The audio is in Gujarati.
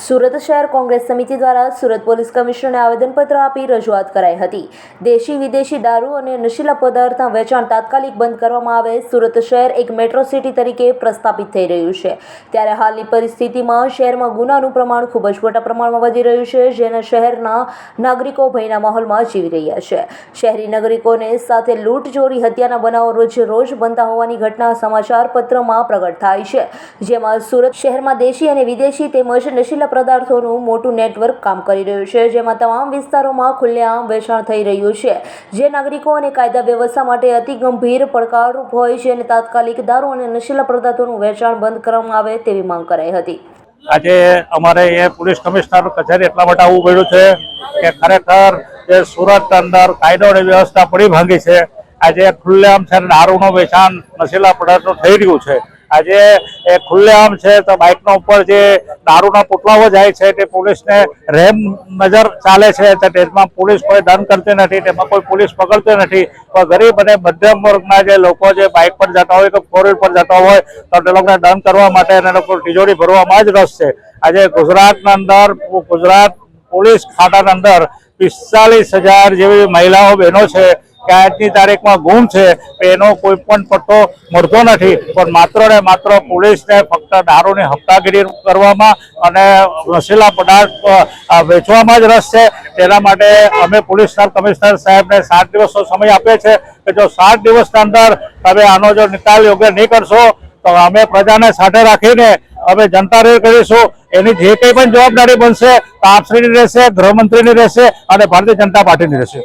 સુરત શહેર કોંગ્રેસ સમિતિ દ્વારા સુરત પોલીસ કમિશનરને આવેદનપત્ર આપી રજૂઆત કરાઈ હતી. દેશી વિદેશી દારૂ અને નશીલા પદાર્થના વેચાણ તાત્કાલિક બંધ કરવામાં આવે સુરત શહેર એક મેટ્રો સિટી તરીકે પ્રસ્થાપિત થઈ રહ્યું છે. ત્યારે હાલની પરિસ્થિતિમાં શહેરમાં ગુનાનું પ્રમાણ ખૂબ જ મોટા પ્રમાણમાં વધી રહ્યું છે, જેને શહેરના નાગરિકો ભયના માહોલમાં જીવી રહ્યા છે. શહેરી નાગરિકોને સાથે લૂંટ ચોરી હત્યાના બનાવો રોજ રોજ બનતા હોવાની ઘટના સમાચાર પત્રમાં પ્રગટ થાય છે. જેમાં સુરત શહેરમાં દેશી અને વિદેશી તેમજ નશીલા પદાર્થોનું મોટું નેટવર્ક કામ કરી રહ્યું છે, જેમાં તમામ વિસ્તારોમાં ખુલ્લેઆમ વેચાણ થઈ રહ્યું છે. જે નાગરિકો અને કાયદા વ્યવસ્થા માટે અતિ ગંભીર પડકારરૂપ હોય છે અને તાત્કાલિક દારૂ અને નશીલા પદાર્થોનું વેચાણ બંધ કરવામાં આવે તેવી માંગ કરાઈ હતી. આજે અમારે એ પોલીસ કમિશનર કચેરી એટલા માટે આવવું પડ્યું છે કે ખરેખર જે સુરત અંદર કાયદો અને વ્યવસ્થા પડી ભાંગી છે. આજે ખુલ્લેઆમ છે દારૂનું વેચાણ, નશીલા પદાર્થો થઈ રહ્યું છે. આજે ખુલ્લેઆમ છે તો બાઇકનો ઉપર જે દારૂના પુટલાઓ જાય છે તે પોલીસને રેમ નજર ચાલે છે તેમાં પોલીસ કોઈ દંડ કરતી નથી, તેમાં કોઈ પોલીસ પકડતી નથી. પણ ગરીબ અને મધ્યમ વર્ગના જે લોકો જે બાઇક પર જતા હોય કે ફોર પર જતા હોય, તો તે લોકોને દંડ કરવા માટે એને લોકો તિજોરી ભરવામાં જ રસ છે. આજે ગુજરાતના અંદર, ગુજરાત પોલીસ ખાતાના અંદર પિસ્તાલીસ હજાર જેવી મહિલાઓ બહેનો છે. કે આજની તારીખમાં ગુમ છે એનો કોઈ પણ પટ્ટો મળતો નથી. પણ માત્ર ને માત્ર પોલીસને ફક્ત દારૂની હપ્તાગીરી કરવામાં અને નશીલા પદાર્થ વેચવામાં જ રસ છે. તેના માટે અમે પોલીસ કમિશનર સાહેબને સાત દિવસનો સમય આપે છે કે જો સાત દિવસના અંદર તમે આનો જો નિકાલ યોગ્ય નહીં કરશો, તો અમે પ્રજાને સાથે રાખીને અમે જનતા રેડ કરીશું. એની જે કંઈ પણ જવાબદારી બનશે, તો આપશ્રીની રહેશે, ગૃહમંત્રીની રહેશે અને ભારતીય જનતા પાર્ટીની રહેશે.